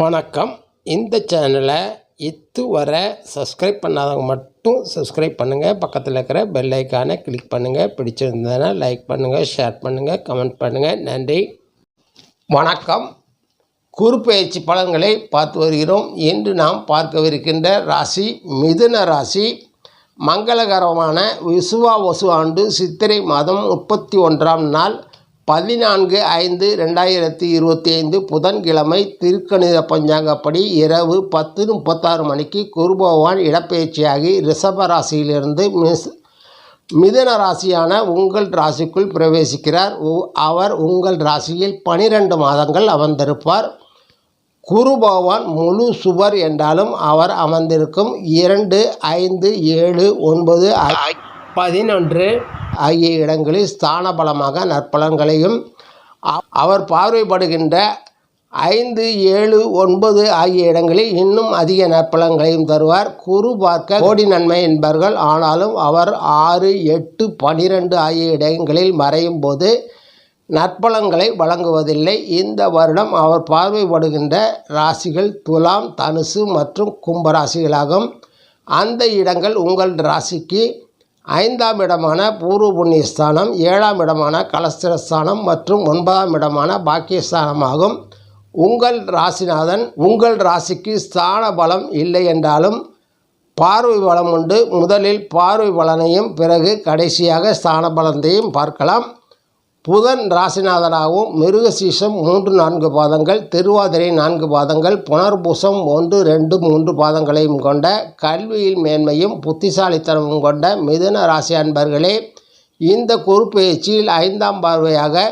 வணக்கம். இந்த சேனலை வர சப்ஸ்கிரைப் பண்ணாதவங்க மட்டும் சப்ஸ்கிரைப் பண்ணுங்கள் பக்கத்தில் இருக்கிற பெல் ஐக்கானை கிளிக் பண்ணுங்கள் பிடிச்சிருந்ததுன்னா லைக் பண்ணுங்கள் ஷேர் பண்ணுங்கள் கமெண்ட் பண்ணுங்கள் நன்றி. வணக்கம். குறுப்பெயர்ச்சி பலன்களை பார்த்து வருகிறோம். இன்று நாம் பார்க்கவிருக்கின்ற ராசி மிதுன ராசி. மங்களகரமான விசுவாவசு ஆண்டு சித்திரை மாதம் முப்பத்தி ஒன்றாம் நாள். பதினான்கு ஐந்து ரெண்டாயிரத்தி இருபத்தி ஐந்து புதன்கிழமை திருக்கணித பஞ்சாங்கப்படி இரவு பத்து முப்பத்தாறு மணிக்கு குரு பகவான் இடப்பெயர்ச்சியாகி ரிஷப ராசியிலிருந்து மிஸ் மிதன ராசியான உங்கள் ராசிக்குள் பிரவேசிக்கிறார். உ- அவர் உங்கள் ராசியில் பனிரெண்டு மாதங்கள் அமர்ந்திருப்பார். குரு பகவான் முழு சுவர் என்றாலும் அவர் அமர்ந்திருக்கும் இரண்டு ஐந்து ஏழு ஒன்பது பதினொன்று ஆகிய இடங்களில் ஸ்தான பலமாக நற்பலன்களையும் அவர் பார்வைப்படுகின்ற ஐந்து ஏழு ஒன்பது ஆகிய இடங்களில் இன்னும் அதிக நற்பலன்களையும் தருவார். குரு பார்க்க கோடி நன்மை என்பார்கள். ஆனாலும் அவர் ஆறு எட்டு பனிரெண்டு ஆகிய இடங்களில் மறையும் போது நற்பலன்களை வழங்குவதில்லை. இந்த வருடம் அவர் பார்வைப்படுகின்ற ராசிகள் துலாம் தனுசு மற்றும் கும்பராசிகளாகும். அந்த இடங்கள் உங்கள் ராசிக்கு ஐந்தாம் இடமான பூர்வ புண்ணியஸ்தானம் ஏழாம் இடமான கலஸ்திரஸ்தானம் மற்றும் ஒன்பதாம் இடமான பாக்கியஸ்தானமாகும். உங்கள் ராசிநாதன் உங்கள் ராசிக்கு ஸ்தான பலம் இல்லை என்றாலும் பார்வை பலம் உண்டு. முதலில் பார்வை பலனையும் பிறகு கடைசியாக ஸ்தான பலத்தையும் பார்க்கலாம். புதன் ராசிநாதனாகவும் மிருகசீசம் மூன்று நான்கு பாதங்கள் திருவாதிரை நான்கு பாதங்கள் புனர்பூசம் ஒன்று ரெண்டு மூன்று பாதங்களையும் கொண்ட கல்வியில் மேன்மையும் புத்திசாலித்தனமும் கொண்ட மிதுன ராசி அன்பர்களே இந்த குறுப்பெயர்ச்சியில் ஐந்தாம் பார்வையாக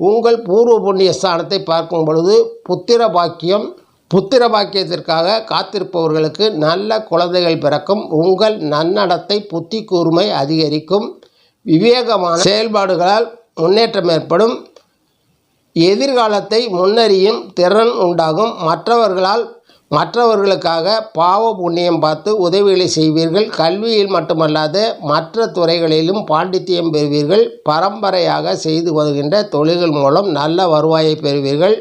உங்கள் பூர்வ புண்ணிய ஸ்தானத்தை பார்க்கும் பொழுது புத்திர பாக்கியம் புத்திர பாக்கியத்திற்காக காத்திருப்பவர்களுக்கு நல்ல குழந்தைகள் பிறக்கும் உங்கள் நன்னடத்தை புத்தி கூர்மை அதிகரிக்கும் விவேகமான செயல்பாடுகளால் முன்னேற்றம் ஏற்படும். எதிர்காலத்தை முன்னறியும் திறன் உண்டாகும். மற்றவர்களால் மற்றவர்களுக்காக பாவ புண்ணியம் பார்த்து உதவிகளை செய்வீர்கள். கல்வியில் மட்டுமல்லாது மற்ற துறைகளிலும் பாண்டித்தியம் பெறுவீர்கள். பரம்பரையாக செய்து வருகின்ற தொழில்கள் மூலம் நல்ல வருவாயை பெறுவீர்கள்.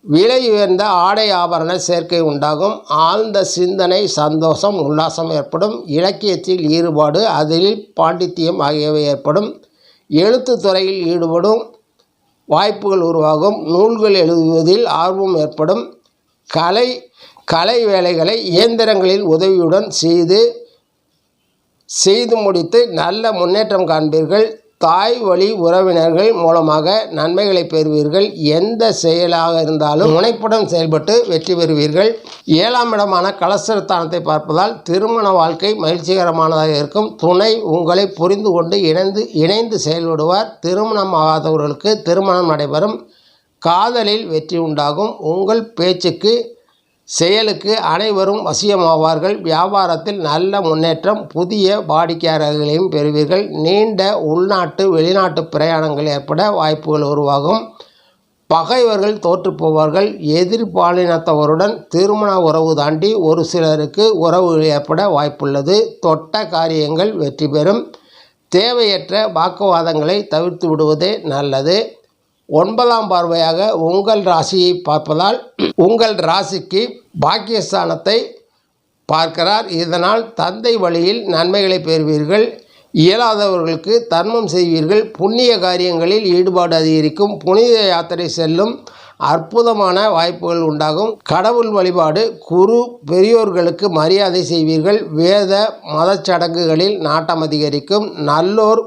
விலை உயர்ந்த ஆடை ஆபரண சேர்க்கை உண்டாகும். ஆழ்ந்த சிந்தனை சந்தோஷம் உல்லாசம் ஏற்படும். இலக்கியத்தில் ஈடுபாடு அதில் பாண்டித்தியம் ஆகியவை ஏற்படும். எழுத்துத் துறையில் ஈடுபடும் வாய்ப்புகள் உருவாகும். நூல்கள் எழுதுவதில் ஆர்வம் ஏற்படும். கலை கலை வேலைகளை இயந்திரங்களின் உதவியுடன் செய்து செய்து முடித்து நல்ல முன்னேற்றம் காண்பீர்கள். தாய் வழி உறவினர்கள் மூலமாக நன்மைகளை பெறுவீர்கள். எந்த செயலாக இருந்தாலும் முனைப்புடன் செயல்பட்டு வெற்றி பெறுவீர்கள். ஏழாம் இடமான கலசரத்தானத்தை பார்ப்பதால் திருமண வாழ்க்கை மகிழ்ச்சிகரமானதாக இருக்கும். துணை உங்களை புரிந்து கொண்டு இணைந்து இணைந்து செயல்படுவார். திருமணம் ஆகாதவர்களுக்கு திருமணம் நடைபெறும். காதலில் வெற்றி உண்டாகும். உங்கள் பேச்சுக்கு செயலுக்கு அனைவரும் வசியமாவார்கள். வியாபாரத்தில் நல்ல முன்னேற்றம் புதிய வாடிக்கையாளர்களையும் பெறுவீர்கள். நீண்ட உள்நாட்டு வெளிநாட்டு பிரயாணங்கள் ஏற்பட வாய்ப்புகள் உருவாகும். பகைவர்கள் தோற்றுப்போவார்கள் எதிர்பாலினத்தவருடன் திருமண உறவு தாண்டி ஒரு சிலருக்கு உறவுகள் ஏற்பட வாய்ப்புள்ளது. தொட்ட காரியங்கள் வெற்றி பெறும். தேவையற்ற வாக்குவாதங்களை தவிர்த்து விடுவதே நல்லது. ஒன்பதாம் பார்வையாக உங்கள் ராசியை பார்ப்பதால் உங்கள் ராசிக்கு பாக்கியஸ்தானத்தை பார்க்கிறார். இதனால் தந்தை வழியில் நன்மைகளை பெறுவீர்கள். இயலாதவர்களுக்கு தர்மம் செய்வீர்கள். புண்ணிய காரியங்களில் ஈடுபாடு அதிகரிக்கும். புனித யாத்திரை செல்லும் அற்புதமான வாய்ப்புகள் உண்டாகும். கடவுள் வழிபாடு குரு பெரியோர்களுக்கு மரியாதை செய்வீர்கள். வேத மதச்சடங்குகளில் நாட்டம் அதிகரிக்கும். நல்லோர்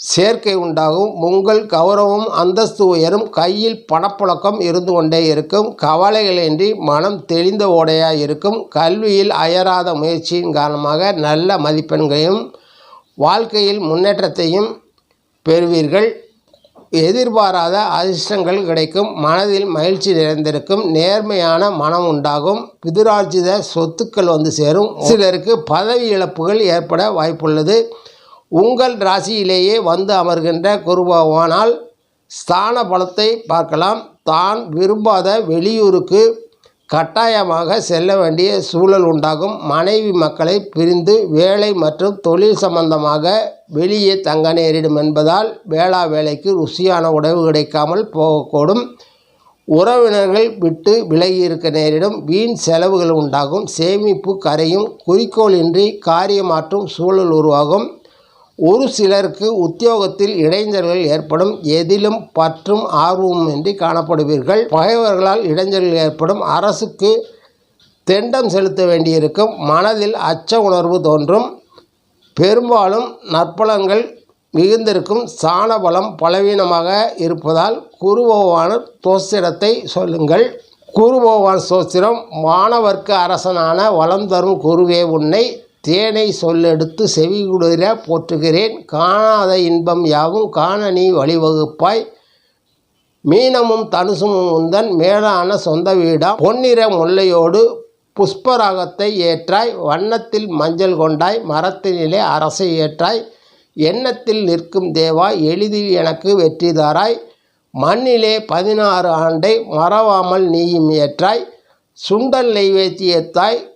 சேர்க்கை உண்டாகும். உங்கள் கௌரவம் அந்தஸ்து உயரும். கையில் பணப்புழக்கம் இருந்து கொண்டே இருக்கும். கவலைகளின்றி மனம் தெளிந்த ஓடையாக இருக்கும். கல்வியில் அயராத முயற்சியின் காரணமாக நல்ல மதிப்பெண்களையும் வாழ்க்கையில் முன்னேற்றத்தையும் பெறுவீர்கள். எதிர்பாராத அதிர்ஷ்டங்கள் கிடைக்கும். மனதில் மகிழ்ச்சி நிறைந்திருக்கும். நேர்மையான மனம் உண்டாகும். பிதுரார்ஜித சொத்துக்கள் வந்து சேரும். சிலருக்கு பதவி இழப்புகள் ஏற்பட வாய்ப்புள்ளது. உங்கள் ராசியிலேயே வந்து அமர்கின்ற குருபகவானால் ஸ்தான பலத்தை பார்க்கலாம். தான் விரும்பாத வெளியூருக்கு கட்டாயமாக செல்ல வேண்டிய சூழல் உண்டாகும். மனைவி மக்களை பிரிந்து வேலை மற்றும் தொழில் சம்பந்தமாக வெளியே தங்க நேரிடும் என்பதால் வேளா வேலைக்கு ருசியான உணவு கிடைக்காமல் போகக்கூடும். உறவினர்கள் விட்டு விலகி இருக்க நேரிடும். வீண் செலவுகள் உண்டாகும். சேமிப்பு கரையும் குறிக்கோளின்றி காரியமாற்றும் சூழல் உருவாகும். ஒரு சிலருக்கு உத்தியோகத்தில் இடைஞ்சல்கள் ஏற்படும் எதிலும் பற்றும் ஆர்வமும் இன்றி காணப்படுவீர்கள். பகைவர்களால் இடைஞ்சல்கள் ஏற்படும். அரசுக்கு தெண்டம் செலுத்த வேண்டியிருக்கும். மனதில் அச்ச உணர்வு தோன்றும். பெரும்பாலும் நற்பலங்கள் மிகுந்திருக்கும். சாண பலம் பலவீனமாக இருப்பதால் குரு தோசிரத்தை தோஸ்திரத்தை சொல்லுங்கள். குரு பகவான் சோஸ்திரம் அரசனான வளம் தரும் குருவே உன்னை தேனை சொல்லெடுத்து செவிகுளிர போற்றுகிறேன். காணாத இன்பம் யாவும் காண நீ வழிவகுப்பாய். மீனமும் தனுசும் உந்தன் மேலான சொந்த வீடா. பொன்னிற முல்லையோடு புஷ்பராகத்தை ஏற்றாய். வண்ணத்தில் மஞ்சள் கொண்டாய். மரத்தினிலே அரசை ஏற்றாய். எண்ணத்தில் நிற்கும் தேவா எளிதில் எனக்கு வெற்றிதாராய் மண்ணிலே பதினாறு ஆண்டை மறவாமல் நீயும் ஏற்றாய். சுண்டல் நெய்வேத்தியத்தாய்.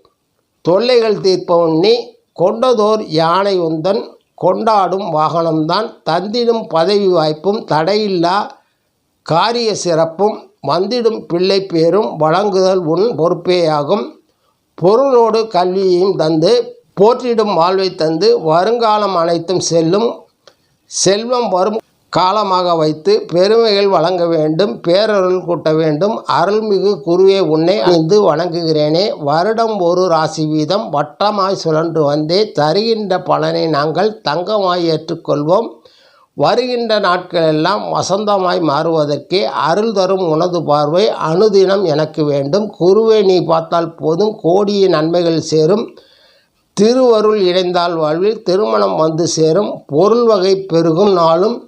தொல்லைகள் தீர்ப்பவன் நீ கொண்டதோர் யானை உந்தன் கொண்டாடும் வாகனம்தான். தந்திடும் பதவி வாய்ப்பும் தடையில்லா காரிய சிறப்பும் வந்திடும் பிள்ளை பேரும் வழங்குதல் உன் பொறுப்பேயாகும். பொருளோடு கல்வியையும் தந்து போற்றிடும் வாழ்வை தந்து வருங்காலம் அனைத்தும் செல்லும். செல்வம் வரும் காலமாக வைத்து பெருமைகள் வழங்க வேண்டும் பேரருள் கூட்ட வேண்டும். அருள்மிகு குருவே உன்னை அணிந்து வணங்குகிறேனே. வருடம் ஒரு ராசி வீதம் வட்டமாய் சுழன்று வந்தே. தருகின்ற பலனை நாங்கள் தங்கமாய் ஏற்றுக்கொள்வோம். வருகின்ற நாட்களெல்லாம் வசந்தமாய் மாறுவதற்கே அருள் தரும் உனது பார்வை அனுதினம் எனக்கு வேண்டும். குருவே நீ பார்த்தால் போதும். கோடிய நன்மைகள் சேரும். திருவருள் இணைந்தால் வாழ்வில் திருமணம் வந்து சேரும். பொருள் வகை பெருகும் நாளும்.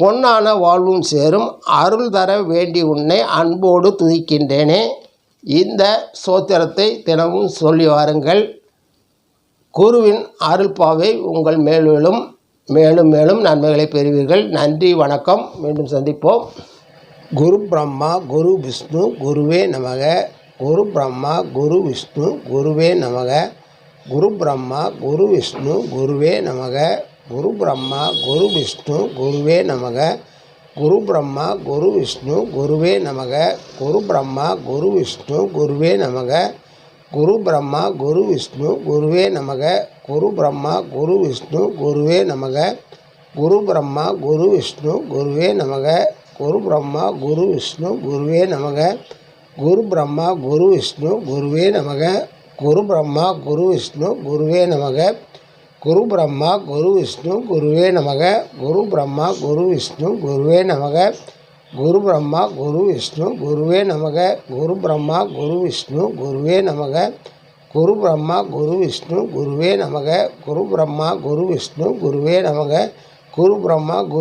பொன்னான வாழ்வும் சேரும். அருள் தர வேண்டி உன்னை அன்போடு துதிக்கின்றேனே. இந்த சோத்திரத்தை தினமும் சொல்லி வாருங்கள். குருவின் அருள்பாவை உங்கள் மேலும் மேலும் மேலும் நன்மைகளை பெறுவீர்கள். நன்றி வணக்கம். மீண்டும் சந்திப்போம். குரு பிரம்மா குரு விஷ்ணு குருவே நமக. குரு பிரம்மா குரு விஷ்ணு குருவே நமக. குரு பிரம்மா குரு விஷ்ணு குருவே நமக. குரு பிரம்மா குரு விஷ்ணு குருவே நமக. குரு பிரம்மா குரு விஷ்ணு குருவே நமக. குரு பிரம்மா குரு விஷ்ணு குருவே நமக. குரு பிரம்மா குரு விஷ்ணு குருவே நமக. குரு பிரம்மா குரு விஷ்ணு குருவே நமக. குரு பிரம்மா குரு விஷ்ணு குருவே நமக. குரு பிரம்மா குரு விஷ்ணு குருவே நமக. குரு பிரம்மா குரு விஷ்ணு குருவே நமக. குரு பிரம்மா குரு விஷ்ணு குருவே நமக. குரு பிரம்மா குரு விஷ்ணு குருவே நமக. குரு பிரம்மா குரு விஷ்ணு குருவே நமக. குரு பிரம்மா குரு விஷ்ணு குருவே நமக. குரு பிரம்மா குரு விஷ்ணு குருவே நமக. குரு பிரம்மா குரு விஷ்ணு குருவே நமக. குரு பிரம்மா குரு விஷ்ணு குருவே நமக. குரு பிரம்மா குரு